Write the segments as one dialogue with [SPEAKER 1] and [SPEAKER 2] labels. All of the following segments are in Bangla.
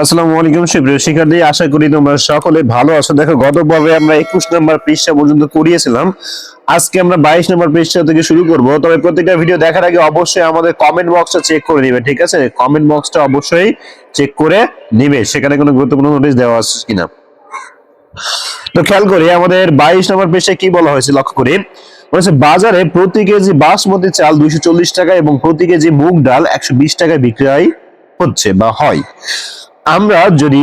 [SPEAKER 1] আসসালামু আলাইকুম সুপ্রিয় শিক্ষার্থী, আশা করি তোমরা সকলে ভালো আছো। দেখো গত পর্বে আমরা একুশ নম্বর পৃষ্ঠা পর্যন্ত করিয়েছিলাম। আজকে আমরা বাইশ নম্বর পৃষ্ঠা থেকে শুরু করব। তবে প্রত্যেকটা ভিডিও দেখার আগে অবশ্যই আমাদের কমেন্ট বক্সটা চেক করে নিবে, ঠিক আছে? কমেন্ট বক্সটা অবশ্যই চেক করে নিবে। সেখানে কোনো গুরুত্বপূর্ণ নোটিশ দেওয়া আছে কিনা। তো খেয়াল করি, আমাদের বাইশ নম্বর পৃষ্ঠায় কি বলা হয়েছে, লক্ষ্য করি। বলেছে, বাজারে প্রতি কেজি বাসমতি চাল দুইশো চল্লিশ টাকা এবং প্রতি কেজি মুগ ডাল একশো বিশ টাকায় বিক্রয় হচ্ছে বা হয়। আমরা যদি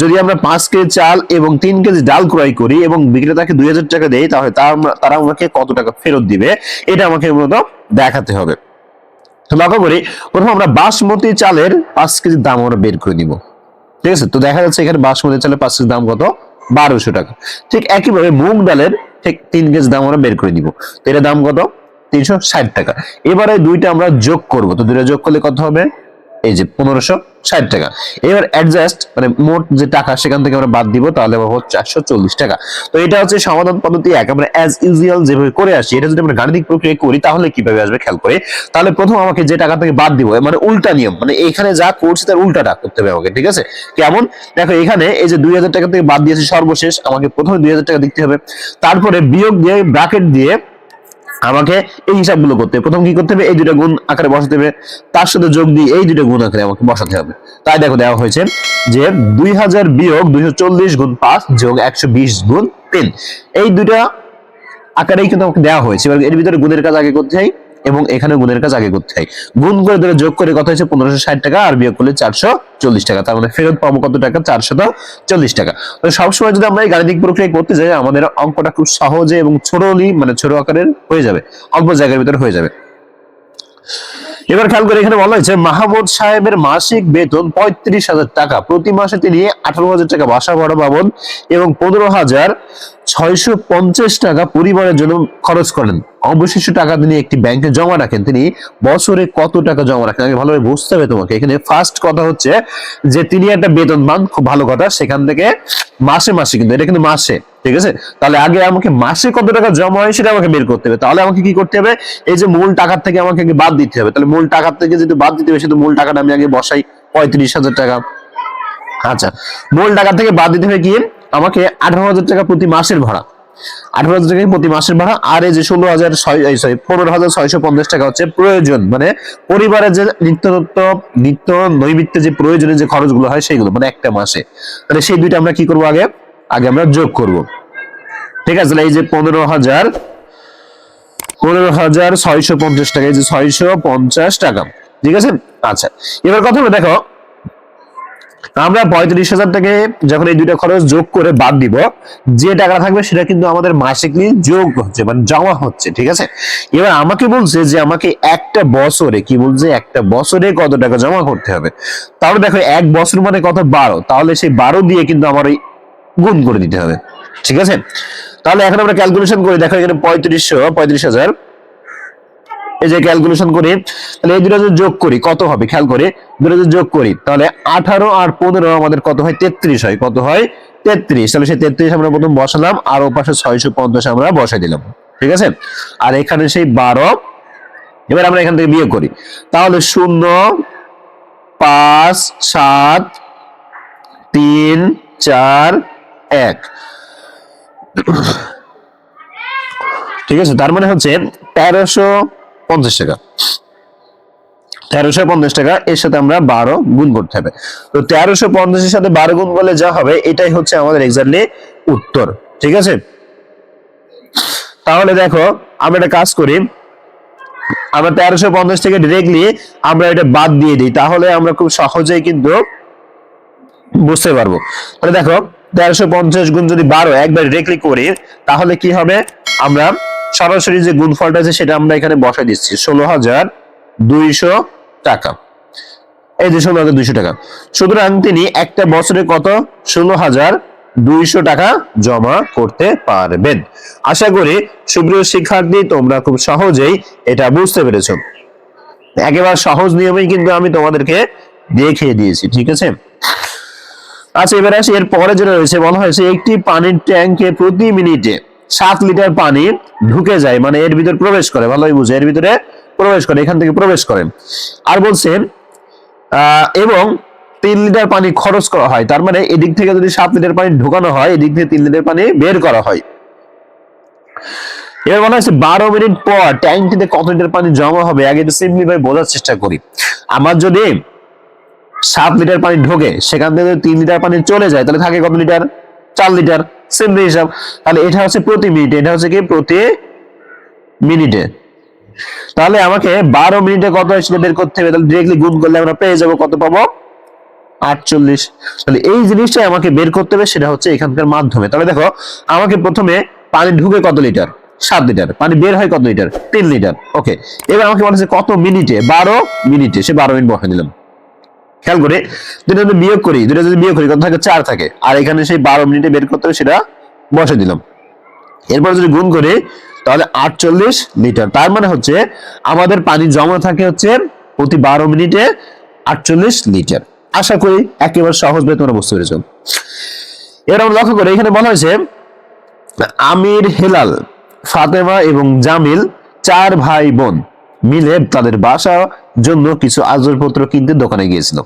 [SPEAKER 1] যদি আমরা পাঁচ কেজি চাল এবং তিন কেজি ডাল ক্রয় করি এবং বিক্রেতাকে দুই হাজার টাকা দেই, তাহলে তারা আমাকে কত টাকা ফেরত দিবে? এটা আমাকে মূলত দেখাতে হবে। লক্ষ্য করি, প্রথম আমরা বাসমতি চালের পাঁচ কেজি দাম আমরা বের করে নিব। ঠিক আছে? তো দেখা যাচ্ছে এখানে বাসমতি চালের পাঁচ কেজি দাম কত? বারোশো টাকা। ঠিক একইভাবে মুগ ডালের ঠিক তিন কেজি দাম আমরা বের করে নিব। তো এটার দাম কত? তিনশো ষাট টাকা। এবারে দুইটা আমরা যোগ করব। তো দুইটা যোগ করলে কত হবে? এই যে পনেরোশো ষাট টাকা। এবার অ্যাডজাস্ট মানে মোট যে টাকা সেখান থেকে আমরা বাদ দিব, তাহলে চারশো চল্লিশ টাকা। তো এটা হচ্ছে সমাধান পদ্ধতি এক। আমরা অ্যাজ ইউজুয়াল যেভাবে করে আসি এটা যদি আমরা গাণিতিক প্রক্রিয়া করি, তাহলে কীভাবে আসবে খেয়াল করে? তাহলে প্রথম আমাকে যে টাকা থেকে বাদ দিব মানে উল্টা নিয়ম মানে এখানে যা করছি তার উল্টাটা করতে হবে আমাকে, ঠিক আছে? কেমন? দেখো এখানে এই যে দুই হাজার টাকা থেকে বাদ দিয়েছি সর্বশেষ, আমাকে প্রথমে দুই হাজার টাকা দিতে হবে। তারপরে বিয়োগ দিয়ে ব্র্যাকেট দিয়ে আমাকে এই হিসাবগুলো করতে হবে। প্রথম কি করতে হবে? এই দুটো গুণ আকারে বসাতে হবে। তার সাথে যোগ দিয়ে এই দুটো গুণ আকারে আমাকে বসাতে হবে। তাই দেখো দেওয়া হয়েছে যে দুই হাজার বিয়োগ দুইশো চল্লিশ গুণ পাঁচ যোগ একশো বিশ গুণ তিন। এই দুটা আকারেই কিন্তু আমাকে দেওয়া হয়েছে। এবার এর ভিতরে গুণের কাজ আগে করতে হয় এবং এখানে গুণের কাজ আগে করতে হয়। গুণ করে ধরে যোগ করে কত হয়েছে? পনেরোশো ষাট টাকা, আর বিয়োগ করলে চারশো চল্লিশ টাকা। তার মানে ফেরত পাবো কত টাকা? চারশো চল্লিশ টাকা। তো সবসময় যদি আমরা এই গাণিতিক প্রক্রিয়া করতে যাই, আমাদের অঙ্কটা খুব সহজে এবং ছোটলি মানে ছোট আকারের হয়ে যাবে। অল্প জায়গার ভিতরে হয়ে যাবে। এবার খেয়াল করে এখানে বলা হয়েছে, মাহমুদ সাহেবের মাসিক বেতন পঁয়ত্রিশ হাজার টাকা। প্রতি মাসে তিনি আঠারো হাজার টাকা বাসা ভাড়া বাবদ এবং পনেরো হাজার ছয়শো পঞ্চাশ টাকা পরিবারের জন্য খরচ করেন। অবশিষ্ট টাকা তিনি একটি ব্যাংকে জমা রাখেন। তিনি বছরে কত টাকা জমা রাখেন? আগে ভালোভাবে বুঝতে হবে তোমাকে। এখানে ফার্স্ট কথা হচ্ছে যে তিনি একটা বেতন পান, খুব ভালো কথা। সেখান থেকে মাসে মাসে কিন্তু, এটা কিন্তু মাসে, ঠিক আছে? তাহলে আগে আমাকে মাসে কত টাকা জমা হয় সেটা আমাকে বের করতে হবে। তাহলে আমাকে কি করতে হবে? এই যে মূল টাকার থেকে আমাকে আগে বাদ দিতে হবে। তাহলে মূল টাকার থেকে যদি বাদ দিতে হবে সেটা মূল টাকাটা আমি আগে বসাই। পঁয়ত্রিশ হাজার টাকা। আচ্ছা মূল টাকা থেকে বাদ দিতে হবে কি? আমাকে আঠারো হাজার টাকা প্রতি মাসের ভাড়া। আঠারো হাজার টাকা প্রতি মাসের ভাড়া। আর এই যে ষোলো হাজার সরি পনেরো হাজার ছয়শো পঞ্চাশ টাকা হচ্ছে প্রয়োজন। মানে পরিবারের যে নিত্যনত্য নিত্য নৈমিত্য যে প্রয়োজনীয় যে খরচগুলো হয় সেইগুলো মানে একটা মাসে। তাহলে সেই দুইটা আমরা কি করব আগে? আগে আমরা যোগ করব। ঠিক আছে এই যে পনেরো হাজার পনেরো হাজার ছয়শো পঞ্চাশ টাকা, এই যে ছয়শো পঞ্চাশ টাকা। ঠিক আছে? আচ্ছা এবার কথা হলো দেখো আমরা পঁয়ত্রিশ হাজার থেকে যখন এই দুইটা খরচ যোগ করে বাদ দিব, যে টাকা থাকবে সেটা কিন্তু আমাদের মাসিকলি যোগ হচ্ছে মানে জমা হচ্ছে, ঠিক আছে? এবার আমাকে বলছে যে আমাকে একটা বছরে, কি বলছে? একটা বছরে কত টাকা জমা করতে হবে? তাহলে দেখো, এক বছর মানে কত? বারো। তাহলে সেই বারো দিয়ে কিন্তু আমার ওই গুণ করে দিতে হবে, ঠিক আছে? তাহলে এখন আমরা ক্যালকুলেশন করি, দেখো এখানে পঁয়ত্রিশশো, পঁয়ত্রিশ হাজার এই যে ক্যালকুলেশন করি, তাহলে এই দুটো যোগ করি, কত হবে? খেয়াল করে দুটো যোগ করি, তাহলে আঠারো আর পনেরো আমাদের কত হয়? তেত্রিশ হয়। কত হয়? তেত্রিশ। তাহলে সেই তেত্রিশ আমরা প্রথম বসালাম, আর ও পাশে ছয়শো পঞ্চাশ আমরা বসাই দিলাম। ঠিক আছে? আর এখানে সেই বারো, এবার আমরা এখান থেকে বিয়োগ করি। তাহলে শূন্য, পাঁচ, সাত, তিন, চার, এক। ঠিক আছে? তার মানে হচ্ছে তেরোশো পঞ্চাশ টাকা। তেরোশো পঞ্চাশ টাকা, এর সাথে আমরা বারো গুণ করতে হবে। তো তেরোশো পঞ্চাশের সাথে বারো গুণ যা হবে, এটাই হচ্ছে আমাদের এক্সাক্টলি উত্তর, ঠিক আছে? তাহলে দেখো, আমরা একটা কাজ করি, আমরা তেরোশো পঞ্চাশ থেকে ডিরেক্টলি আমরা এটা বাদ দিয়ে দিই, তাহলে আমরা খুব সহজেই কিন্তু বুঝতে পারব। তাহলে দেখো, তেরোশো পঞ্চাশ গুণ যদি বারো একবার ডিরেক্টলি করি, তাহলে কি হবে? আমরা সরাসরি যে গুণফলটা আছে সেটা আমরা এখানে বসাই দিচ্ছি। ষোলো হাজার দুইশো টাকা। এই যে ষোলো হাজার দুইশো টাকা। সুতরাং তিনি একটা বছরে কত? ষোলো হাজার দুইশো টাকা জমা করতে পারবেন। আশা করি সুপ্রিয় শিক্ষার্থী, তোমরা খুব সহজেই এটা বুঝতে পেরেছ। একেবারে সহজ নিয়মেই কিন্তু আমি তোমাদেরকে দেখিয়ে দিয়েছি, ঠিক আছে? আচ্ছা এবার আসি। এর পরে যেটা রয়েছে, বলা হয়েছে, একটি পানির ট্যাঙ্কে প্রতি মিনিটে সাত লিটার পানি ঢুকে যায় মানে এর ভিতর প্রবেশ করে, ভালোই বুঝে, এর ভিতরে প্রবেশ করে, এখান থেকে প্রবেশ করে। আর বলছেন এবং তিন লিটার পানি খরচ করা হয়, তার মানে এদিক থেকে যদি সাত লিটার পানি ঢোকানো হয়, এদিক থেকে তিন লিটার পানি বের করা হয়। এবার মনে হচ্ছে বারো মিনিট পর ট্যাঙ্কিতে কত লিটার পানি জমা হবে, আগে একটু সিম্পলি ভাবে বোঝার চেষ্টা করি। আমার যদি সাত লিটার পানি ঢোকে, সেখান থেকে যদি তিন লিটার পানি চলে যায়, তাহলে থাকে কত লিটার? চার লিটার সিম্পলি হিসাব। তাহলে এটা হচ্ছে প্রতি মিনিটে, এটা হচ্ছে কি? প্রতি মিনিটে। তাহলে আমাকে বারো মিনিটে কত সেটা বের করতে হবে? তাহলে ডিরেক্টলি গুণ করলে আমরা পেয়ে যাব কত পাবো? আটচল্লিশ। তাহলে এই জিনিসটাই আমাকে বের করতে হবে, সেটা হচ্ছে এখানকার মাধ্যমে। তাহলে দেখো, আমাকে প্রথমে পানি ঢুকে কত লিটার? সাত লিটার। পানি বের হয় কত লিটার? তিন লিটার। ওকে এবার আমাকে বলেছে কত মিনিটে? বারো মিনিটে। সে বারো মিনিট বসে দিলাম। খেয়াল করে দুটো যদি বিয়োগ করি দুটো যদি বিয়োগ করি কত থাকে চার থাকে। আর এখানে সেই বারো মিনিটে বের করতে সেটা বসে দিলাম। এরপর যদি গুণ করি, তাহলে আটচল্লিশ লিটার তার মানে হচ্ছে, আমাদের পানি জমা থাকে হচ্ছে প্রতি বারো মিনিটে আটচল্লিশ লিটার। আশা করি একেবারে সহজভাবে তোমরা বুঝতে পেরেছ। এবার আমরা লক্ষ্য করি, এখানে বলা হয়েছে, আমির হেলাল, ফাতেমা এবং জামিল, চার ভাই বোন। মিলে তাদের বাসা জন্য কিছু আসবাবপত্র কিনতে দোকানে গিয়েছিল।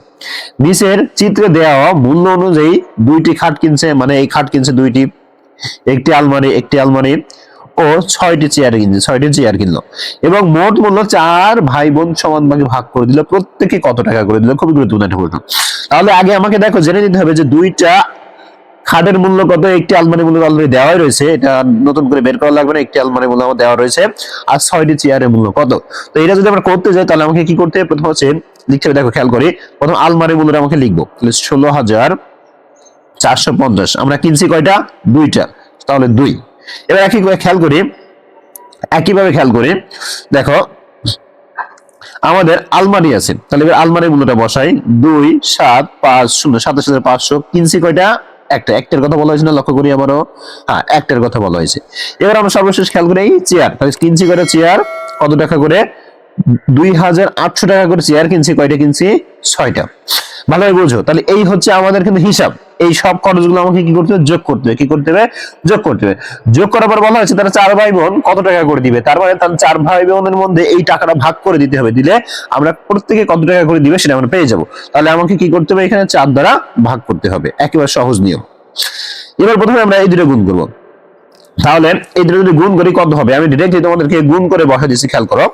[SPEAKER 1] নিচের চিত্রে দেওয়া মূল্য অনুযায়ী দুইটি খাট কিনছে মানে এই খাট কিনছে দুইটি। একটি আলমারি একটি আলমারি ও ছয়টি চেয়ার কিনছে, ছয়টি চেয়ার কিনলো। এবং মোট মূল্য চার ভাই বোন সমান ভাগে ভাগ করে দিল, প্রত্যেকে কত টাকা করে দিল, খুবই গুরুত্বপূর্ণ তাহলে আগে আমাকে দেখো, জেনে নিতে হবে যে দুইটা খাটের মূল্য কত? একটি আলমারি মূল্য অলরেডি দেওয়াই রয়েছে। এটা নতুন করে বের করা লাগবে না, একটি আলমারি মূল্য আমার দেওয়া রয়েছে। আর ছয়টি চেয়ারের মূল্য কত? তো এটা যদি আমরা করতে যাই, তাহলে আমাকে কি করতে হবে? প্রথম হচ্ছে লিখতে হবে, দেখো, খেয়াল করি। প্রথম আলমারি মূল্যটা আমাকে লিখব। তাহলে ষোলো হাজার চারশো পঞ্চাশ। আমরা কিনছি কয়টা? দুইটা। তাহলে দুই। এবার একই খেয়াল করি। একইভাবে খেয়াল করি। দেখো, আমাদের আলমারি আছে। তাহলে এবার আলমারি মূল্যটা বসাই। দুই, সাত, পাঁচ, শূন্য। সাতাশ হাজার পাঁচশো। কিনছি কয়টা? একটা, একটার কথা বলা হয়েছে না? লক্ষ্য করি আমারও। হ্যাঁ একটার কথা বলা হয়েছে। এবার আমরা সর্বশেষ খেয়াল করি চেয়ার তাহলে কিনছি করে চেয়ার কত টাকা করে? দুই হাজার আটশো টাকা করে চেয়ার কিনছি, কয়টা কিনছি? ছয়টা। ভালোভাবে বুঝো। তাহলে এই হচ্ছে আমাদের কিন্তু হিসাব। এই সব খরচগুলো আমাকে কি করতে হবে? যোগ করতে হবে। কি করতে হবে? যোগ করতে হবে। যোগ করার পর বলা হয়েছে, তারা চার ভাই বোন কত টাকা করে দিবে? তার মানে তার চার ভাই বোনের মধ্যে এই টাকাটা ভাগ করে দিতে হবে। দিলে আমরা প্রত্যেকে কত টাকা করে দিবে সেটা আমরা পেয়ে যাব। তাহলে আমাকে কি করতে হবে? এখানে চার দ্বারা ভাগ করতে হবে। একেবারে সহজ নিয়ম। এবার প্রথমে আমরা এই দুটো গুণ করব। তাহলে এই দুটো যদি গুণ করি, কত হবে? আমি ডিরেক্টলি তোমাদেরকে গুণ করে বসা দিচ্ছি, খেয়াল করো।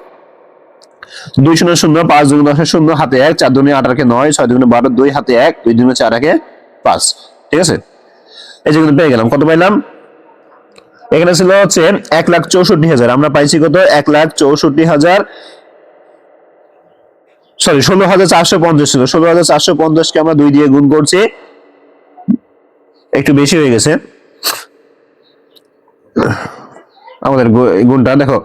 [SPEAKER 1] দুই শূন্য শূন্য, পাঁচ দুগুণ দশের শূন্য, হাতে এক, চার দুগুণে আট আটকে নয়, ছয় দুগুণে বারো, দুই হাতে এক, দুই দুগুণে চার একে পাঁচ। ঠিক আছে? এই যেগুলো পেয়ে গেলাম। কত পাইলাম? এখানে ছিল হচ্ছে এক লাখ চৌষট্টি হাজার। আমরা পাইছি কত? এক লাখ চৌষট্টি হাজার সরি ষোলো হাজার চারশো পঞ্চাশ ছিল। ষোলো হাজার চারশো পঞ্চাশকে আমরা দুই দিয়ে গুণ করছি। একটু বেশি হয়ে গেছে। আমাদের গুণটা, দেখো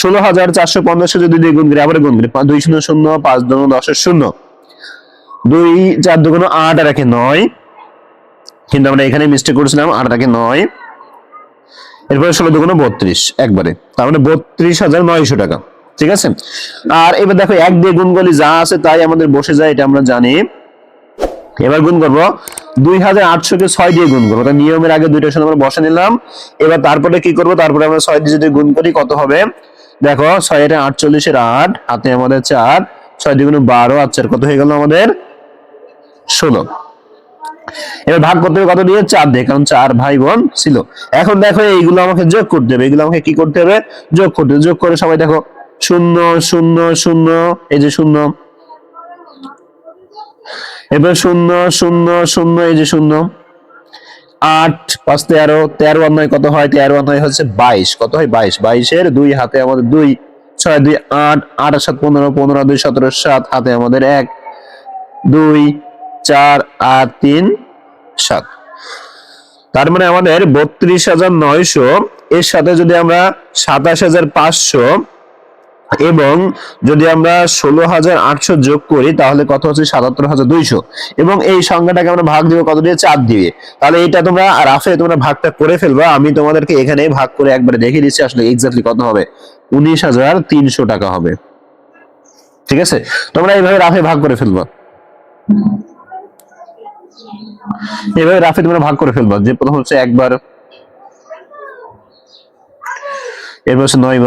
[SPEAKER 1] ষোলো হাজার চারশো পঞ্চাশ যদি দুই গুণ করি, আবার গুণ করি দুই শূন্য শূন্য, পাঁচ দুগুণ দশের শূন্য দুই, চার দুগুণ আট আর নয়। কিন্তু আমরা এখানে মিস্টেক করেছিলাম, আট আর নয়। এরপরে ষোলো দুগুণ বত্রিশ, একবারে। তার মানে বত্রিশ হাজার নয়শো টাকা, ঠিক আছে? আর এবার দেখো, এক দিয়ে গুণ করলে যা আছে তাই আমাদের বসে যায়, এটা আমরা জানি। এবার গুণ করব, দুই হাজার আটশো কে ছয় দিয়ে গুণ করব। নিয়মের আগে দুইটার সাথে আমরা বসে নিলাম। এবার তারপরে কি করব? তারপরে আমরা ছয় দিয়ে যদি গুণ করি, কত হবে? দেখো, ছয় এটা আটচল্লিশের আট হাতে আমাদের চার, ছয় দিয়ে গুণ বারো আর চার কত হয়ে গেল আমাদের? ষোলো। এবার ভাগ করতে হবে কত দিয়ে? চার দিয়ে, কারণ চার ভাই বোন ছিল। এখন দেখো, এইগুলো আমাকে যোগ করতে হবে। এগুলো আমাকে কি করতে হবে? যোগ করতে যোগ করে সবাই দেখো, শূন্য শূন্য শূন্য, এই যে শূন্য। এবার শূন্য শূন্য শূন্য, এই যে শূন্য। আট, পাঁচ, তেরো তেরো আর নয় কত হয়? তেরো আর হচ্ছে বাইশ। কত হয়? বাইশ। বাইশের দুই হাতে আমাদের দুই, ছয়, দুই, আট আট, সাত, পনেরো পনেরো, দুই, সতেরো, সাত, হাতে আমাদের এক, দুই, চার, আট, তিন, সাত। তার মানে আমাদের বত্রিশ হাজার নয়শো, এর সাথে যদি আমরা সাতাশ হাজার পাঁচশো এবং যদি আমরা ষোলো হাজার আটশো যোগ করি, তাহলে কত হচ্ছে? সাতাত্তর হাজার দুইশো। এবং এই সংখ্যাটাকে আমরা ভাগ দিব কত দিয়ে? চার দিয়ে। তাহলে এটা তোমরা রাফে তোমরা ভাগটা করে ফেলবা। আমি তোমাদেরকে এখানে ভাগ করে একবারে দেখিয়ে দিচ্ছি আসলে এক্স্যাক্টলি কত হবে। উনিশ হাজার তিনশো টাকা হবে। ঠিক আছে? তোমরা এইভাবে রাফে ভাগ করে ফেলবা। এভাবে রাফে তোমরা ভাগ করে ফেলবা। যে প্রথম হচ্ছে একবার, এরপর হচ্ছে নয়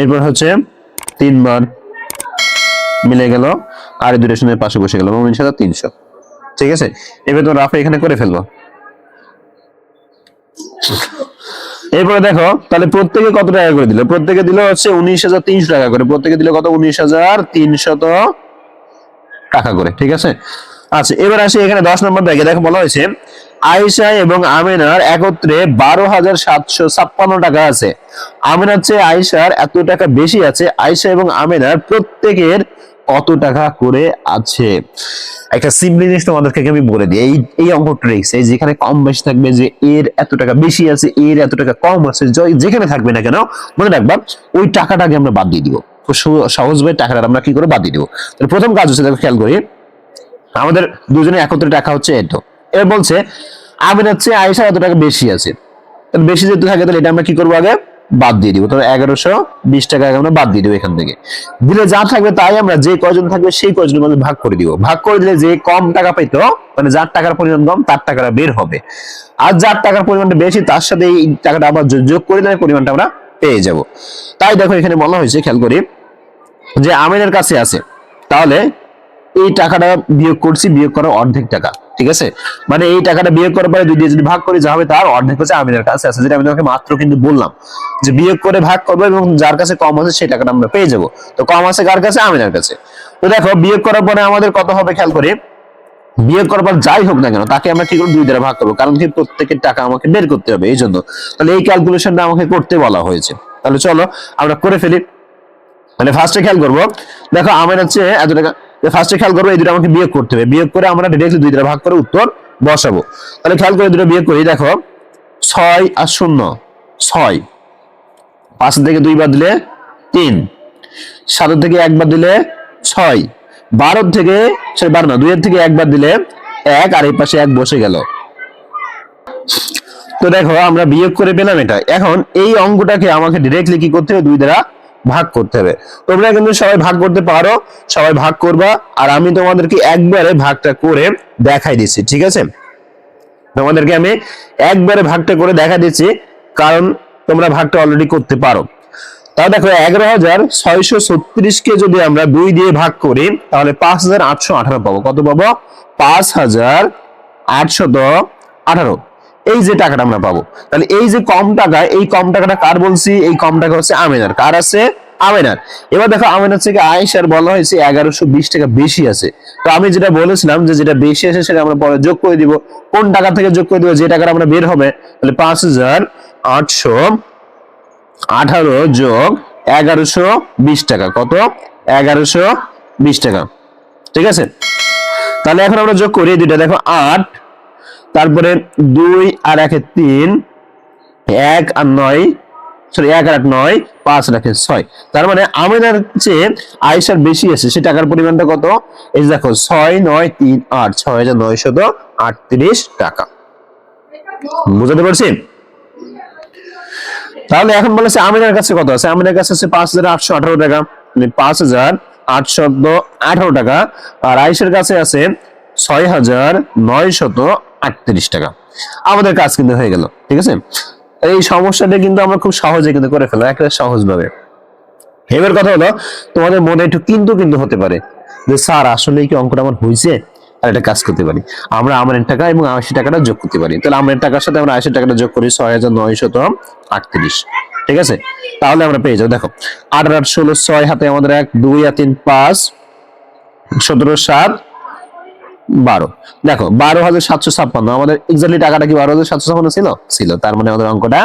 [SPEAKER 1] এরপর হচ্ছে তিনবার মিলে গেল আর দুটো শূন্যের পাশে বসে গেল। হাজার তিনশো। ঠিক আছে? এবার তো রাফে এখানে করে ফেলব। এরপরে দেখো, তাহলে প্রত্যেকে কত টাকা করে দিল? প্রত্যেকে দিল হচ্ছে উনিশ হাজার তিনশো টাকা করে। প্রত্যেকে দিল কত? উনিশ হাজার তিনশত টাকা করে। ঠিক আছে? আচ্ছা এবার আসি এখানে দশ নম্বর ব্যাগে। দেখো বলা হয়েছে, আয়েশা এবং আমিনার একত্রে বারো হাজার সাতশো ছাপ্পান্ন টাকা আছে। আমিনার চেয়ে আয়েশার এত টাকা বেশি আছে, আয়েশা এবং আমিনার প্রত্যেকের কত টাকা করে আছে? একটা সিম্পলি জিনিস তোমাদেরকে আমি বলে দিই, এই এই অঙ্ক ট্রিক্স এই যেখানে কম বেশি থাকবে, যে এর এত টাকা বেশি আছে, এর এত টাকা কম আছে যেখানে থাকবে না কেন, মনে রাখবা, ওই টাকাটাকে আমরা বাদ দিয়ে দিব। খুব সহ- সহজভাবে টাকাটা আমরা কি করে বাদ দিয়ে দিব? তাহলে প্রথম কাজ হচ্ছে, দেখো, খেয়াল করি আমাদের দুজনে একত্রে টাকা হচ্ছে এত এবার বলছে, আমির হচ্ছে আয়েশা এত টাকা বেশি আছে। বেশি যেহেতু থাকে, তাহলে এটা আমরা কি করব আগে? বাদ দিয়ে দিব। তাহলে এগারোশো বিশ টাকা আমরা বাদ দিয়ে দিব এখান থেকে। দিলে যা থাকবে তাই আমরা যে কয়জন থাকবে সেই কয়জনের মধ্যে ভাগ করে দিব। ভাগ করে দিলে যে কম টাকা পেতো মানে যার টাকার পরিমাণ কম, তার টাকাটা বের হবে। আর যার টাকার পরিমাণটা বেশি, তার সাথে এই টাকাটা আবার যোগ করে দিলে পরিমাণটা আমরা পেয়ে যাব। তাই দেখো এখানে বলা হয়েছে, খেয়াল করি, যে আমিনের কাছে আছে। তাহলে এই টাকাটা বিয়োগ করছি, বিয়োগ করার অর্ধেক টাকা, ঠিক আছে? মানে এই টাকাটা বিয়োগ করার পরে দুই দিয়ে যদি ভাগ করি, যা হবে তার অর্ধেক হচ্ছে আমিনের কাছে আছে, যেটা আমি তোমাকে মাত্র কিন্তু বললাম, যে বিয়োগ করে ভাগ করব এবং যার কাছে কম আছে সেই টাকাটা আমরা পেয়ে যাব। তো কম আছে কার কাছে? আমিনের কাছে। তো দেখো, বিয়োগ করার পরে আমাদের কত হবে খেয়াল করি? বিয়োগ করার পর যাই হোক না কেন, তাকে আমরা কি করব দুই দ্বারা ভাগ করব, কারণ কি প্রত্যেকের টাকা আমাকে বের করতে হবে, এই জন্য। তাহলে এই ক্যালকুলেশনটা আমাকে করতে বলা হয়েছে। তাহলে চলো, আমরা করে ফেলি। মানে ফার্স্টে খেয়াল করব, দেখো আমার হচ্ছে এত টাকা ফার্স্টে খেয়াল করব এই দুটো আমাকে বিয়োগ করতে হবে। বিয়োগ করে আমরা ডিরেক্টলি দুই দ্বারা ভাগ করে উত্তর বসাবো। তাহলে খেয়াল করে দুটো বিয়োগ করি দেখো, ছয় আর শূন্য, ছয়। পাঁচ থেকে দুইবার দিলে তিন। সাত থেকে একবার দিলে ছয়। বারো থেকে সরি বারো না, দুইয়ের থেকে একবার দিলে এক, আর এই পাশে এক বসে গেল। তো দেখো, আমরা বিয়োগ করে পেলাম এটা। এখন এই অঙ্কটাকে আমাকে ডিরেক্টলি কি করতে হবে? দুই দ্বারা ভাগ করতে হবে। তোমরা কিন্তু সবাই ভাগ করতে পারো, সবাই ভাগ করবা, আর আমি তোমাদেরকে একবারে ভাগটা করে দেখাই দিচ্ছি, ঠিক আছে? তোমাদেরকে আমি একবারে ভাগটা করে দেখা দিচ্ছি, কারণ তোমরা ভাগটা অলরেডি করতে পারো। তাহলে দেখো, এগারো হাজার ছয়শো ছত্রিশকে যদি আমরা দুই দিয়ে ভাগ করি, তাহলে পাঁচ হাজার আটশো আঠারো পাবো। কত পাবো? পাঁচ হাজার আটশত আঠারো। এই যে টাকাটা আমরা পাবো। তাহলে এই যে কম টাকা, এই কম টাকাটা কার বলছি? এই কম টাকা হচ্ছে আমেনার। কার আছে? আমেনার। এবার দেখো, আমেনার থেকে আয়েশার বলা হয়েছে এগারোশো বিশ টাকা বেশি আছে। তো আমি যেটা বলেছিলাম যে যেটা বেশি আছে সেটা আমরা পরে যোগ করে দিব। কোন টাকা থেকে যোগ করে দিব? যে টাকাটা আমরা বের হবে, তাহলে পাঁচ হাজার আটশো আঠারো যোগ এগারোশো বিশ টাকা। কত? এগারোশো বিশ টাকা। ঠিক আছে? তাহলে এখন আমরা যোগ করি দুইটা। দেখো, আট তারপরে দুই আর একে তিন, এক আর নয় সরি এক আর আট নয়, পাঁচ রাখে ছয়। তার মানে আমেনার চেয়ে আয়েশার বেশি আছে, সে টাকার পরিমাণটা কত? এই দেখো, ছয়, নয়, তিন, আট, ছয় হাজার নয়শত আটত্রিশ টাকা। বুঝতে পারছি? তাহলে এখন বলেছে আমিনার কাছে কত আছে? আমিনার কাছে আছে পাঁচ হাজার আটশো আঠারো টাকা। মানে পাঁচ হাজার আটশো আঠারো টাকা। আর আইসের কাছে আছে ছয় হাজার নয় শত আটত্রিশ টাকা। আমাদের কাজ কিন্তু হয়ে গেল, ঠিক আছে? এই সমস্যাটা কিন্তু আমরা খুব সহজে কিন্তু করে ফেলো একটা সহজ ভাবে এবার কথা হলো, তোমাদের মনে একটু কিন্তু কিন্তু হতে পারে যে, স্যার আসলে কি অঙ্কটা আমার হয়েছে? আর একটা কাজ করতে পারি। আমরা আমাদের টাকা এবং আশি টাকাটা যোগ করতে পারি। তাহলে আমাদের টাকার সাথে আমরা আশি টাকাটা যোগ করি, ছয় হাজার নয়শত আটত্রিশ। ঠিক আছে? তাহলে আমরা পেয়ে যাব, দেখো, আট আট ষোলো, ছয় হাতে আমাদের এক, দুই আর তিন, পাঁচ, সতেরো, সাত বারো। দেখো, বারো হাজার সাতশো ছাপ্পান্ন। আমাদের এক্সাক্টলি টাকাটা কি বারো হাজার সাতশো ছাপ্পান্ন ছিল? ছিল। তার মানে আমাদের অঙ্কটা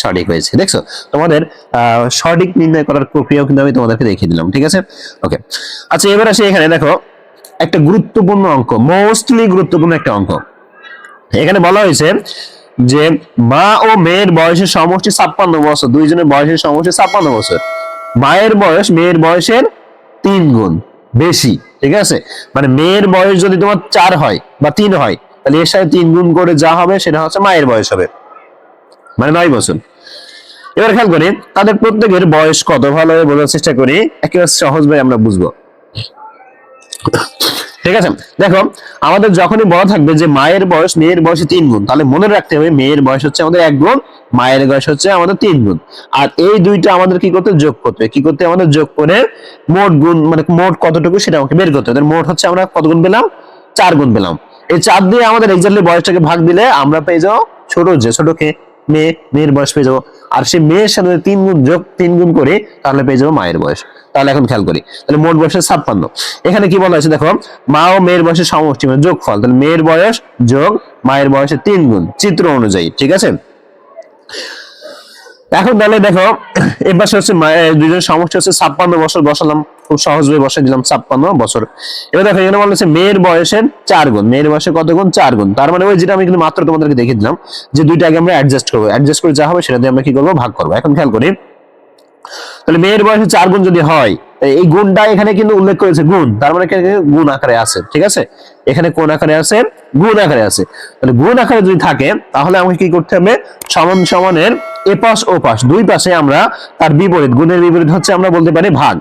[SPEAKER 1] সঠিক হয়েছে। দেখছ? তোমাদের সঠিক নির্ণয় করার প্রক্রিয়াও কিন্তু আমি তোমাদেরকে দেখিয়ে দিলাম, ঠিক আছে? ওকে আচ্ছা এবার আসি এখানে, দেখো, একটা গুরুত্বপূর্ণ অঙ্ক মোস্টলি গুরুত্বপূর্ণ একটা অঙ্ক। এখানে বলা হয়েছে যে মা ও মেয়ের বয়সের সমষ্টি ছাপ্পান্ন বছর, দুইজনের বয়সের সমষ্টি ছাপ্পান্ন বছর। মায়ের বয়স মেয়ের বয়সের তিন গুণ। বেশি, ঠিক আছে? মানে মেয়ের বয়স যদি তোমার চার হয় বা তিন হয়, তাহলে এর সাথে তিন গুণ করে যা হবে সেটা হচ্ছে মায়ের বয়স হবে। মানে নয় বছর। এবার খেয়াল করি, তাদের প্রত্যেকের বয়স কত? ভালোভাবে বোঝার চেষ্টা করি। একেবারে সহজভাবে আমরা বুঝব। ঠিক আছে? দেখো, আমাদের যখনই বলা থাকবে যে মায়ের বয়স মেয়ের বয়সে তিন গুণ, তাহলে মনে রাখতে হবে মেয়ের বয়স হচ্ছে আমাদের এক গুণ, মায়ের বয়স হচ্ছে আমাদের তিন গুণ। আর এই দুইটা আমাদের কি করতে যোগ করতে? কি করতে আমাদের যোগ করে মোট গুণ মানে মোট কতটুকু সেটা আমাকে বের করতে হবে। মোট হচ্ছে আমরা কত গুণ পেলাম? চার গুণ পেলাম। এই চার দিয়ে আমাদের এক্সাক্টলি বয়সটাকে ভাগ দিলে আমরা পেয়ে যাও ছোট যে, ছোট ছোটকে মেয়ে, মেয়ের বয়স পেয়ে যাব। আর সেই মেয়ের সাথে তিন গুণ যোগ, তিন গুণ করে, তাহলে পেয়ে যাব মায়ের বয়স। তাহলে এখন খেয়াল করি। তাহলে মোট বয়স ছাপ্পান্ন। এখানে কি বলা হয়েছে দেখো, মা ও মেয়ের বয়সের সমষ্টি মানে যোগফল। তাহলে মেয়ের বয়স যোগ, মায়ের বয়সের তিন গুণ, চিত্র অনুযায়ী, ঠিক আছে? এখন তাহলে দেখো এবার হচ্ছে দুজন সমষ্টি হচ্ছে ছাপ্পান্ন বছর বসালাম। খুব সহজভাবে বসে দিলাম ছাপ্পান্ন বছর। এবার দেখো, এখানে বলা হচ্ছে মেয়ের বয়সের চার গুণ। মেয়ের বয়সে কত গুণ? চার গুণ। তার মানে ওই যেটা আমি কিন্তু মাত্র তোমাদেরকে দেখিয়ে দিলাম, যে দুইটা আগে আমরা অ্যাডজাস্ট করব। অ্যাডজাস্ট করে যা হবে সেটা দিয়ে আমরা কি করব? ভাগ করব। এখন খেয়াল করি, তাহলে মেয়ের বয়সে চার গুণ যদি হয় এই গুণটা এখানে কিন্তু উল্লেখ করেছে গুণ। তার মানে গুণ আকারে আছে, ঠিক আছে? এখানে কোন আকারে আছে? গুণ আকারে আছে। তাহলে গুণ আকারে যদি থাকে, তাহলে আমাকে কি করতে হবে? সমান সমানের এপাশ ও পাশ দুই পাশে আমরা তার বিপরীত। গুণের বিপরীত হচ্ছে আমরা বলতে পারি ভাগ।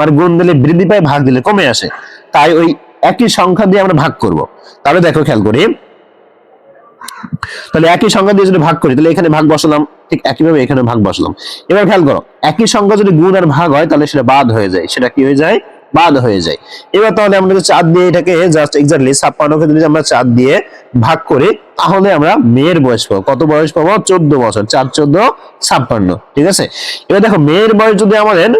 [SPEAKER 1] মানে গুণ দিলে, বৃদ্ধি পায়, ভাগ দিলে কমে আসে। তাই ওই একই সংখ্যা দিয়ে আমরা ভাগ করব। তাহলে দেখো খেয়াল করি। তাহলে একই সংখ্যা দিয়ে যদি ভাগ করি, তাহলে এখানে ভাগ বসালাম, ঠিক একইভাবে এখানে ভাগ বসালাম। এবার খেয়াল করো, একই সংখ্যা যদি গুণ আর ভাগ হয়, তাহলে সেটা বাদ হয়ে যায়। সেটা কি হয়ে যায়? বাদ হয়ে যায়। এবার তাহলে আমরা যদি চার দিয়ে এটাকে জাস্ট এক্স্যাক্টলি ছাপ্পান্নকে যদি আমরা চার দিয়ে ভাগ করি, তাহলে আমরা মেয়ের বয়স পাবো। কত বয়স পাবো? চোদ্দ বছর। চার চোদ্দ, ছাপ্পান্ন। ঠিক আছে? এবার দেখো, মেয়ের বয়স যদি আমাদের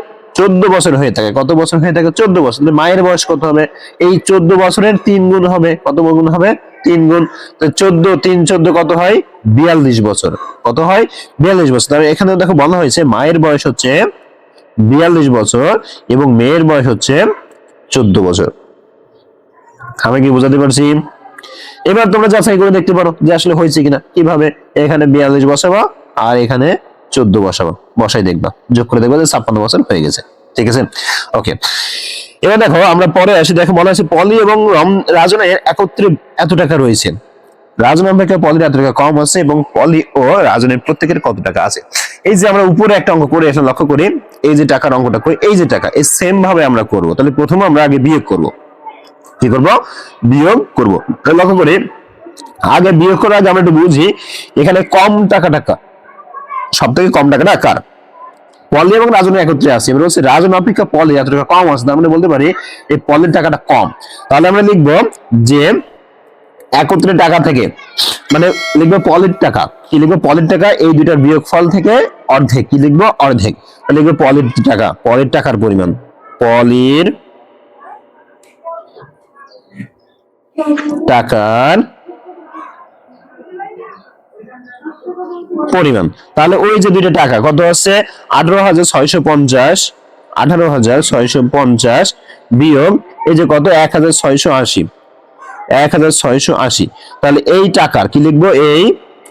[SPEAKER 1] চোদ্দ বছর হয়ে থাকে। কত বছর হয়ে থাকে? চোদ্দ বছর। মায়ের বয়স কত হবে? এই চোদ্দ বছরের তিন গুণ হবে। কত গুণ হবে? তিন গুণ। চোদ্দ, তিন, চোদ্দ কত হয়? বিয়াল্লিশ বছর। কত হয়? বিয়াল্লিশ বছর। তাহলে এখানে দেখো বলা হয়েছে মায়ের বয়স হচ্ছে বিয়াল্লিশ বছর এবং মেয়ের বয়স হচ্ছে চোদ্দ বছর। আমি কি বোঝাতে পারছি? এবার তোমরা যাচাই করে দেখতে পারো যে আসলে হয়েছে কিনা। কীভাবে? এখানে বিয়াল্লিশ বসাবা আর এখানে চোদ্দ বসাবা, বসাই দেখবা, যোগ করে দেখবা যে ছাপ্পান্ন বছর হয়ে গেছে, ঠিক আছে? ওকে এবার দেখো, আমরা পরে আসি, দেখো বলা আছে পলি এবং রাজনের একত্রে এত টাকা রয়েছে। রাজন অপেক্ষা পলির এত টাকা কম আছে এবং পলি ও রাজনের প্রত্যেকের কত টাকা আছে? এই যে আমরা উপরে একটা অঙ্ক করে এসে লক্ষ্য করি, এই যে টাকার অঙ্কটা করি, এই যে টাকা, এই সেম ভাবে আমরা করব। তাহলে প্রথমে আমরা আগে বিয়োগ করব। কি করব? বিয়োগ করব। লক্ষ্য করি, আগে বিয়োগ করার আগে আমরা একটু বুঝি, এখানে কম টাকা টাকা সব থেকে কম টাকাটা কার? পলি এবং রাজন একত্রে আছে। এবার হচ্ছে রাজন অপেক্ষা পলি টাকা কম আছে, তার মানে বলতে পারি এই পলের টাকাটা কম। তাহলে আমরা লিখব যে একত্রে টাকা থেকে মানে লিখব পলির টাকা। কি লিখব? পলের টাকা, এই দুইটার বিয়োগ ফল থেকে অর্ধেক। কি লিখব? অর্ধেক। লিখব পলির টাকা, পলের টাকার পরিমাণ। পলির টাকার পরিমাণ। তাহলে ওই যে দুইটা টাকা, কত হচ্ছে আঠারো হাজার ছয়শো পঞ্চাশ, আঠারো হাজার ছয়শো পঞ্চাশ বিয়োগ, এই যে কত? এক হাজার ছয়শো আশি। এক হাজার ছয়শো আশি। তাহলে এই টাকার কি লিখব? এই,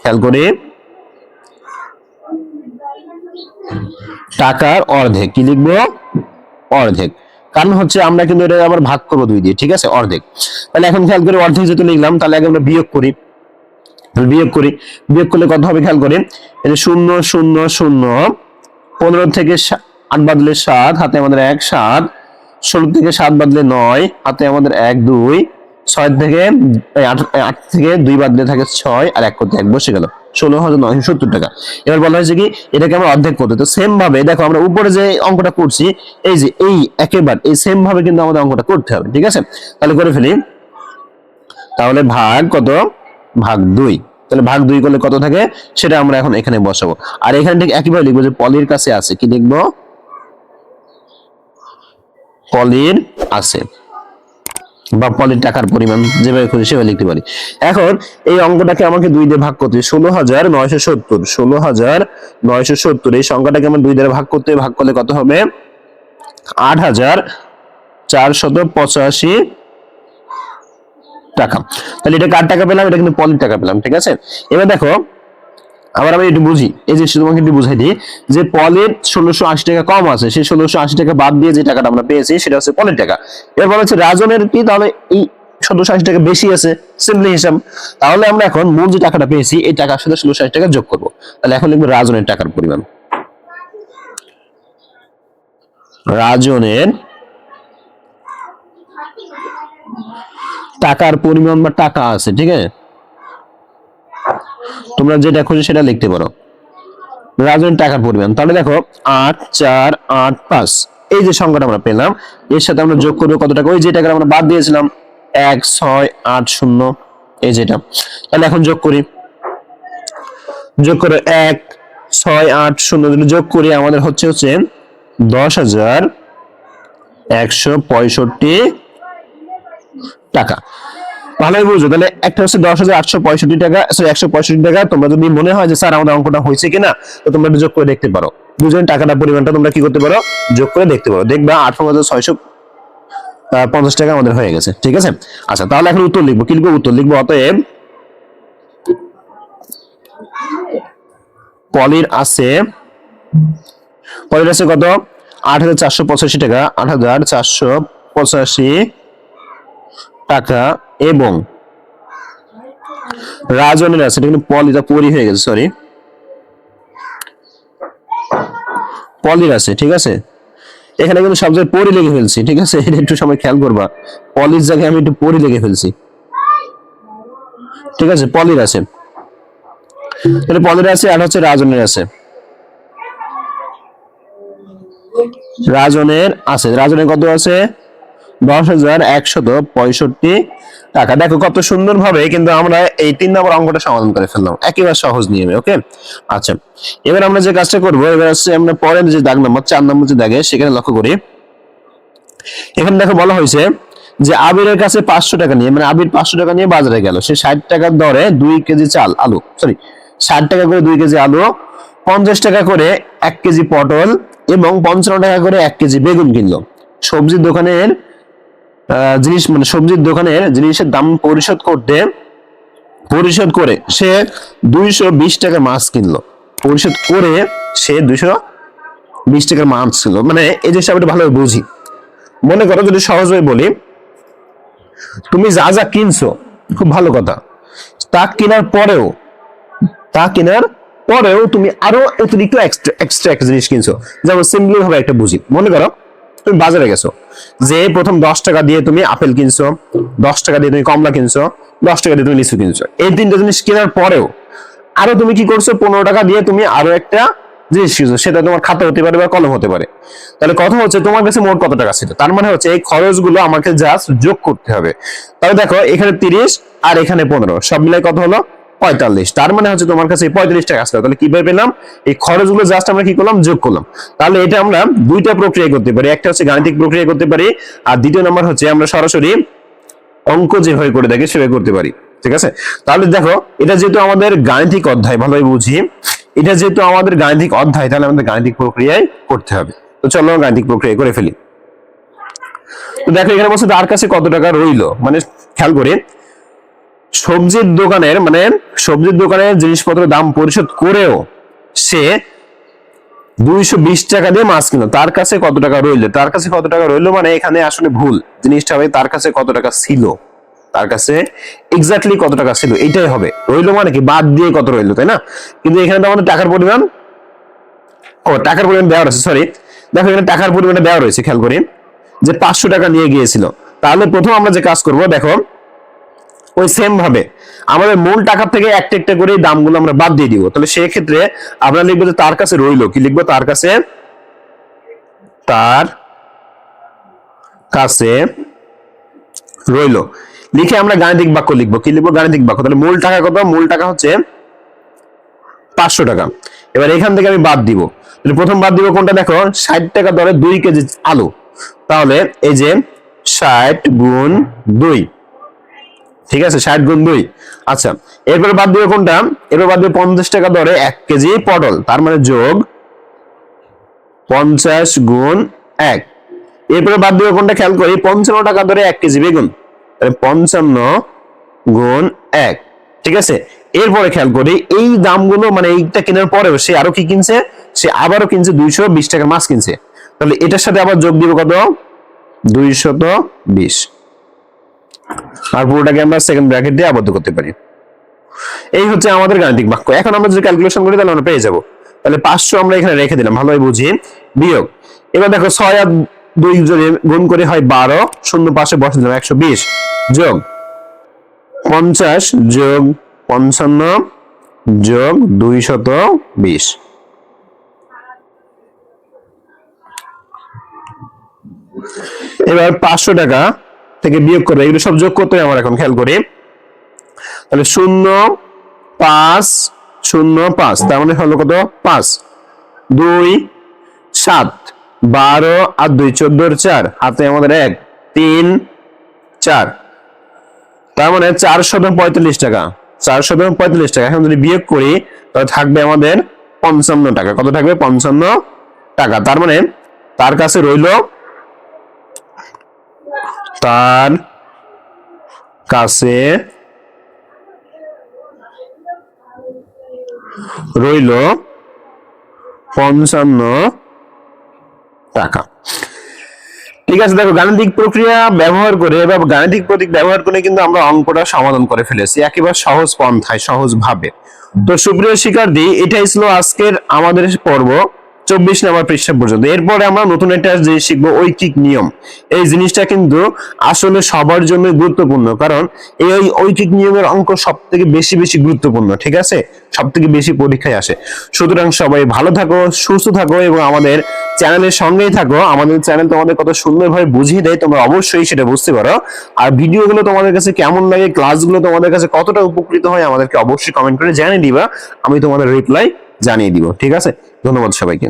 [SPEAKER 1] খেয়াল করে। টাকার অর্ধেক, কি লিখব? অর্ধেক। কারণ হচ্ছে আমরা কিন্তু এটা আবার ভাগ করব দুই দিয়ে, ঠিক আছে? অর্ধেক। তাহলে এখন খেয়াল করে, অর্ধেক যেহেতু লিখলাম, তাহলে আগে আমরা বিয়োগ করি। বিয়োগ করি। বিয়োগ করলে কত হবে খেয়াল করি শূন্য শূন্য শূন্য। পনেরো থেকে আট বাদলে সাত, হাতে আমাদের এক, সাত। ষোলো থেকে সাত বাদলে নয়, হাতে আমাদের এক, দুই। ছয় থেকে আট থেকে দুই বাদলে থাকে ছয় আর এক করতে এক, বসে গেল। ষোলো হাজার নয়শো সত্তর টাকা। এবার বলা হয়েছে কি, এটাকে আমরা অর্ধেক করতে। তো সেম ভাবে, দেখো আমরা উপরে যে অঙ্কটা করছি, এই যে এই একেবারে, এই সেম ভাবে কিন্তু আমাদের অঙ্কটা করতে হবে, ঠিক আছে? তাহলে করে ফেলি। তাহলে ভাগ কত? ভাগ দুই। তাহলে ভাগ দুই করলে কত থাকে? সেটা আমরা এখন এখানে বসাবো। আর এখানে ঠিক একইভাবে লিখব যে পলির কাছে আছে। কি লিখব? পলির আছে। বা পলির টাকার পরিমাণ যেভাবে খুশি সেভাবে লিখতে পারি। এখন এই অঙ্কটাকে আমাকে দুই দিয়ে ভাগ করতে ষোলো হাজার নয়শো সত্তর। ষোলো হাজার নয়শো সত্তর। এই সংখ্যাটাকে আমার দুই দ্বারা ভাগ করতে ভাগ করলে কত হবে? আট হাজার চারশত পঁচাশি টাকা। তাহলে এটা কার টাকা পেলাম? এটা কিন্তু পলির টাকা পেলাম, ঠিক আছে? এবার দেখো, আবার আমি একটু বুঝি। এই যে তোমাকে একটু বুঝাই দিই, যে পলের ষোলোশো আশি টাকা কম আছে, সেই ষোলোশো আশি টাকা বাদ দিয়ে যে টাকাটা আমরা পেয়েছি, সেটা হচ্ছে পলের টাকা। বলা হচ্ছে রাজনের কি? তাহলে এই ষোলোশো আশি টাকা বেশি আছে, সিম্পলি হিসাব। তাহলে আমরা এখন মূল যে টাকাটা পেয়েছি, এই টাকার সাথে ষোলোশো আশি টাকা যোগ করব। তাহলে এখন লিখব রাজনের টাকার পরিমাণ। রাজনের টাকার পরিমাণ বা টাকা আছে, ঠিক আছে? তোমরা যেটা খুঁজে সেটা লিখতে পারো। রাজনের টাকার পরিমাণ। তাহলে দেখো, আট, চার, আট, পাঁচ। এই যে সংখ্যাটা আমরা পেলাম, এর সাথে আমরা যোগ করব কত টাকা? ওই যে টাকা আমরা বাদ দিয়েছিলাম, এক, ছয়, আট, শূন্য, এই যেটা। তাহলে এখন যোগ করি। যোগ করে এক, ছয়, আট, শূন্য। যোগ করি, আমাদের হচ্ছে হচ্ছে দশ হাজার একশো পঁয়ষট্টি টাকা। ভালোই বুঝো। তাহলে একটা হচ্ছে দশ হাজার আটশো পঁয়ষট্টি টাকা সরি একশো পঁয়ষট্টি টাকা। তোমরা যদি মনে হয় যে, স্যার, আমাদের অঙ্কটা হয়েছে কিনা? তো তোমরা যোগ করে দেখতে পারো। দুজন টাকাটা পরিমাণটা তোমরা কি করতে পারো? যোগ করে দেখতে পারো। দেখবা আঠারো হাজার ছয়শো পঞ্চাশ টাকা আমাদের হয়ে গেছে। ঠিক আছে? আচ্ছা তাহলে এখন উত্তর লিখব। কি লিখব? উত্তর লিখব অতএব পলির আছে পলির আছে কত? আট হাজার চারশো পঁচাশি টাকা। আট হাজার চারশো পঁচাশি টাকা এবং রাজনের আছে এটা কিন্তু পলিটা পরি হয়ে গেছে সরি পলির আছে ঠিক আছে? এখানে কিন্তু সব জায়গায় পরি লেগে ফেলছি, ঠিক আছে? এটা একটু সময় খেয়াল করবা। পলির জায়গায় আমি একটু পরি লেগে ফেলছি। ঠিক আছে পলির আছে তাহলে পলির আছে আর হচ্ছে রাজনের আছে রাজনের আছে রাজনের কত আছে? দশ হাজার একশত পঁয়ষট্টি টাকা। দেখো কত সুন্দর ভাবে কিন্তু আমরা এই তিন নম্বর অঙ্কটা সমাধান করে ফেললাম। একেবারে সহজ নিয়মে, ওকে? আচ্ছা এবার আমরা যে কাজটা করব, এবার হচ্ছে আমরা পরের যে দাগ নম্বর, চার নম্বর যে দাগে, সেখানে লক্ষ্য করি। এখানে দেখো বলা হয়েছে যে আবিরের কাছে পাঁচশো টাকা নিয়ে মানে আবির পাঁচশো টাকা নিয়ে বাজারে গেল। সে ষাট টাকার দরে দুই কেজি চাল, আলু সরি ষাট টাকা করে দুই কেজি আলু, পঞ্চাশ টাকা করে এক কেজি পটল এবং পঞ্চান্ন টাকা করে এক কেজি বেগুন কিনলো। সবজির দোকানের জিনিস মানে সবজির দোকানের জিনিসের দাম পরিশোধ করতে, পরিশোধ করে সে দুইশো বিশ টাকা মাছ কিনলো। পরিশোধ করে সে দুইশো বিশ টাকার মাছ কিনলো। মানে এই জিনিসটা আমি ভালোভাবে বুঝি। মনে করো যদি সহজভাবে বলি, তুমি যা যা কিনছো, খুব ভালো কথা। তা কেনার পরেও, তা কেনার পরেও তুমি আরও অতিরিক্ত এক্সট্রা এক্সট্রা একটা জিনিস কিনছো। যেমন সিম্পলি ভাবে একটা বুঝি। মনে করো তুমি বাজারে গেছো। যে প্রথম দশ টাকা দিয়ে তুমি আপেল কিনছো, দশ টাকা দিয়ে তুমি কমলা কিনছো, দশ টাকা দিয়ে তুমি লিচু কিনছো। এই তিনটা জিনিস কেনার পরেও আরও তুমি কি করছ, পনেরো টাকা দিয়ে তুমি আরও একটা জিনিস কিনছো, সেটা তোমার খাতা হতে পারে বা কলম হতে পারে। তাহলে কথা হচ্ছে তোমার কাছে মোট কত টাকা ছিল? তার মানে হচ্ছে এই খরচগুলো আমাকে জাস্ট যোগ করতে হবে। তাহলে দেখো, এখানে তিরিশ আর এখানে পনেরো, সব মিলাই কত হলো? পঁয়তাল্লিশ। তার মানে হচ্ছে তোমার কাছে পঁয়তাল্লিশ টাকা আসলো। তাহলে কীভাবে পেলাম? এই খরচগুলো জাস্ট আমরা কি করলাম? যোগ করলাম। তাহলে এটা আমরা দুইটা প্রক্রিয়া করতে পারি। একটা হচ্ছে গাণিতিক প্রক্রিয়া করতে পারি। আর দ্বিতীয় নাম্বার হচ্ছে আমরা সরাসরি অঙ্ক যেভাবে করে দেখে সেভাবে করতে পারি। ঠিক আছে? তাহলে দেখো, এটা যেহেতু আমাদের গাণিতিক অধ্যায়, ভালোই বুঝি। এটা যেহেতু আমাদের গাণিতিক অধ্যায়, তাহলে আমাদের গাণিতিক প্রক্রিয়ায় করতে হবে। তো চলো গাণিতিক প্রক্রিয়া করে ফেলি। তো দেখো, এখানে বলছে তার কাছে কত টাকা রইল? মানে খেয়াল করে, সবজির দোকানের মানে সবজির দোকানের জিনিসপত্রের দাম পরিশোধ করেও সে দুইশো বিশ টাকা দিয়ে মাছ কিনলো। তার কাছে কত টাকা রইল? তার কাছে কত টাকা রইল মানে এখানে আসলে ভুল। জিনিসটা হবে তার কাছে কত টাকা ছিল? তার কাছে এক্স্যাক্টলি কত টাকা ছিল? এটাই হবে। রইল মানে কি? বাদ দিয়ে কত রইল, তাই না? কিন্তু এখানে তো আমাদের টাকার পরিমাণ ও, টাকার পরিমাণ দেওয়া রয়েছে সরি দেখো, এখানে টাকার পরিমাণটা দেওয়া রয়েছে, খেয়াল করি। যে পাঁচশো টাকা নিয়ে গিয়েছিল। তাহলে প্রথম আমরা যে কাজ করব, দেখো ওই সেম ভাবে। আমাদের মূল টাকা থেকে একটা একটা করে দামগুলো আমরা বাদ দিয়ে দিব। তাহলে সেই ক্ষেত্রে আমরা লিখব যে তার কাছে রইল। কি লিখব? তার কাছে তার কাছে রইল। লিখে আমরা গাণিতিক বাক্য লিখব। কি লিখব? গাণিতিক বাক্য। তাহলে মূল টাকা কত? মূল টাকা হচ্ছে পাঁচশো টাকা। এবার এখান থেকে আমি বাদ দিব। তাহলে প্রথম বাদ দিব কোনটা? দেখো, ষাট টাকা দরে দুই কেজি আলু। তাহলে এই যে ষাট গুণ দুই। ঠিক আছে, ষাট গুণ দুই। আচ্ছা এরপরে বাদ দিবে কোনটা? এরপর বাদ দিবে পঞ্চাশ টাকা দরে এক কেজি পটল, তার মানে যোগ পঞ্চাশ গুণ এক। এরপরে বাদ দিবে কোনটা খেয়াল করি? পঞ্চান্ন টাকা দরে এক কেজি বেগুন পঞ্চান্ন গুণ এক। ঠিক আছে, এরপরে খেয়াল করি, এই দামগুলো মানে এইটা কেনার পরেও সে আরও কি কিনছে? সে আবারও কিনছে দুইশো বিশ টাকার মাছ কিনছে। তাহলে এটার সাথে আবার যোগ দিব কত? দুইশত বিশ। আর পুরোটাকে আমরা সেকেন্ড ব্র্যাকেট দিয়ে আবদ্ধ করতে পারি। এই হচ্ছে আমাদের গাণিতিক বাক্য। এখন আমরা যদি ক্যালকুলেশন করি, তাহলে আমরা পেয়ে যাব। তাহলে পাঁচশো আমরা এখানে রেখে দিলাম, ভালোভাবে বুঝি বিয়োগ। এবার দেখো ছয় আর দুই যদি গুণ করে হয় বারো, শূন্য পাশে বসে দিলাম একশো বিশ। যোগ পঞ্চাশ, যোগ পঞ্চান্ন, যোগ দুই শত বিশ। এবার পাঁচশো টাকা থেকে বিয়োগ করবে এগুলো সব যোগ করতে হবে আমার এখন, খেয়াল করি। তাহলে শূন্য পাঁচ শূন্য পাঁচ, তার মানে হলো কত? পাঁচ। দুই, সাত, বারো আর দুই চোদ্দোর চার, হাতে আমাদের এক, তিন, চার। তার মানে চার চারশত পঁয়তাল্লিশ টাকা চারশত পঁয়তাল্লিশ টাকা। এখন যদি বিয়োগ করি, তাহলে থাকবে আমাদের পঞ্চান্ন টাকা। কত থাকবে? পঞ্চান্ন টাকা। তার মানে তার কাছে রইল তার কাছে রইল পঞ্চান্ন টাকা। ঠিক আছে, দেখো গাণিতিক প্রক্রিয়া ব্যবহার করে বা গাণিতিক প্রতীক ব্যবহার করে কিন্তু আমরা অঙ্কটা সমাধান করে ফেলেছি, একেবারে সহজ পন্থায় সহজ ভাবে তো সুপ্রিয় শিক্ষার্থী, এটাই ছিল আজকের আমাদের পর্ব। চব্বিশ নাম্বার পৃষ্ঠা পর্যন্ত। এরপরে আমরা নতুন একটা যে শিখব ঐকিক নিয়ম। এই জিনিসটা কিন্তু আসলে সবার জন্য গুরুত্বপূর্ণ। কারণ এই ঐকিক নিয়মের অঙ্ক সব থেকে বেশি বেশি গুরুত্বপূর্ণ, ঠিক আছে? সব থেকে বেশি পরীক্ষায় আসে। সুতরাং সবাই ভালো থাকো, সুস্থ থাকো এবং আমাদের চ্যানেলের সঙ্গেই থাকো। আমাদের চ্যানেল তোমাদের কত সুন্দরভাবে বুঝিয়ে দেয়, তোমরা অবশ্যই সেটা বুঝতে পারো। আর ভিডিওগুলো তোমাদের কাছে কেমন লাগে, ক্লাসগুলো তোমাদের কাছে কতটা উপকৃত হয়, আমাদেরকে অবশ্যই কমেন্ট করে জানিয়ে দিবা। আমি তোমাদের রিপ্লাই জানিয়ে দিব। ঠিক আছে? ধন্যবাদ সবাইকে।